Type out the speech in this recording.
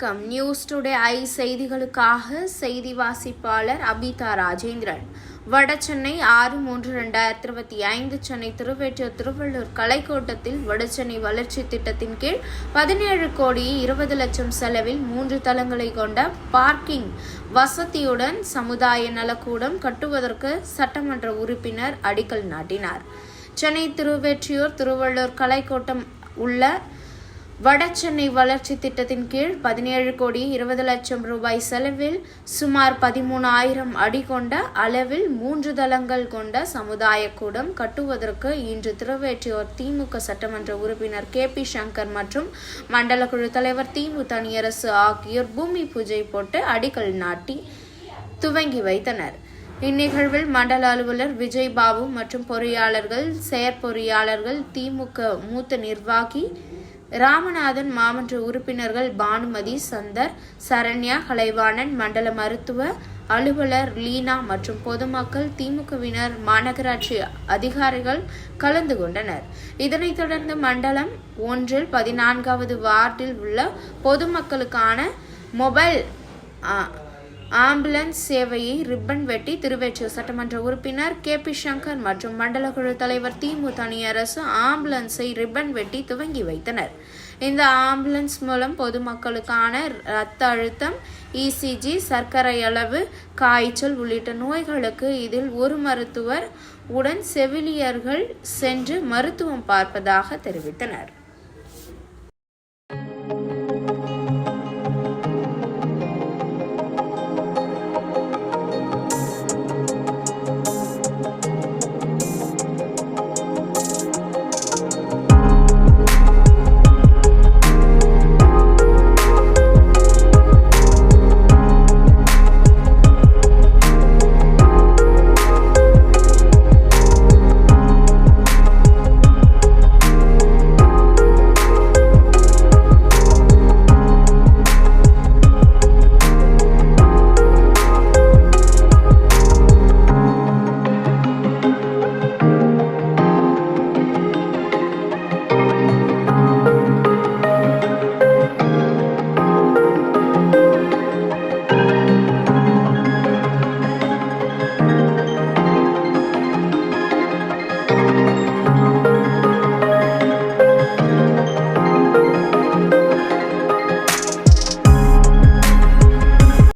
வணக்கம். News today I செய்திகளுக்காக செய்தி வாசிப்பாளர் அபிதா ராஜேந்திரன். வடசென்னை ஆறு மூன்று ரெண்டாயிரத்தி இருபத்தி ஐந்து சென்னை திருவேற்றூர் திருவள்ளூர் கலைக்கோட்டத்தில் வடசென்னை வளர்ச்சி திட்டத்தின் கீழ் பதினேழு கோடி இருபது லட்சம் செலவில் மூன்று தளங்களை கொண்ட பார்க்கிங் வசதியுடன் சமுதாய நலக்கூடம் கட்டுவதற்கு சட்டமன்ற உறுப்பினர் அடிக்கல் நாட்டினார். சென்னை திருவேற்றியூர் திருவள்ளூர் கலைக்கோட்டம் உள்ள வடசென்னை வளர்ச்சி திட்டத்தின் கீழ் பதினேழு கோடி இருபது லட்சம் ரூபாய் செலவில் சுமார் பதிமூணாயிரம் அடி கொண்ட அளவில் மூன்று தளங்கள் கொண்ட சமுதாய கூடம் கட்டுவதற்கு இன்று திருவேற்றியோர் திமுக சட்டமன்ற உறுப்பினர் கே பி சங்கர் மற்றும் மண்டல குழு தலைவர் திமு தனியரசு ஆகியோர் பூமி பூஜை போட்டு அடிக்கல் நாட்டி துவங்கி வைத்தனர். இந்நிகழ்வில் மண்டல அலுவலர் விஜய் பாபு மற்றும் பொறியாளர்கள் செயற்பொறியாளர்கள் திமுக மூத்த நிர்வாகி ராமநாதன் மாமன்ற உறுப்பினர்கள் பானுமதி சந்தர் சரண்யா கலைவாணன் மண்டல மருத்துவ அலுவலர் லீனா மற்றும் பொதுமக்கள் திமுகவினர் மாநகராட்சி அதிகாரிகள் கலந்து கொண்டனர். இதனைத் தொடர்ந்து மண்டலம் ஒன்றில் பதினான்காவது வார்டில் உள்ள பொதுமக்களுக்கான மொபைல் ஆ, ஆம்புலன்ஸ் சேவையை ரிப்பன் வெட்டி திருவேற்றூர் சட்டமன்ற உறுப்பினர் கே பி சங்கர் மற்றும் மண்டல குழு தலைவர் திமு தனியரசு ஆம்புலன்ஸை ரிப்பன் வெட்டி துவங்கி வைத்தனர். இந்த ஆம்புலன்ஸ் மூலம் பொதுமக்களுக்கான இரத்த அழுத்தம் இசிஜி சர்க்கரை அளவு காய்ச்சல் உள்ளிட்ட நோய்களுக்கு இதில் ஒரு மருத்துவர் உடன் செவிலியர்கள் சென்று மருத்துவம் பார்ப்பதாக தெரிவித்தனர்.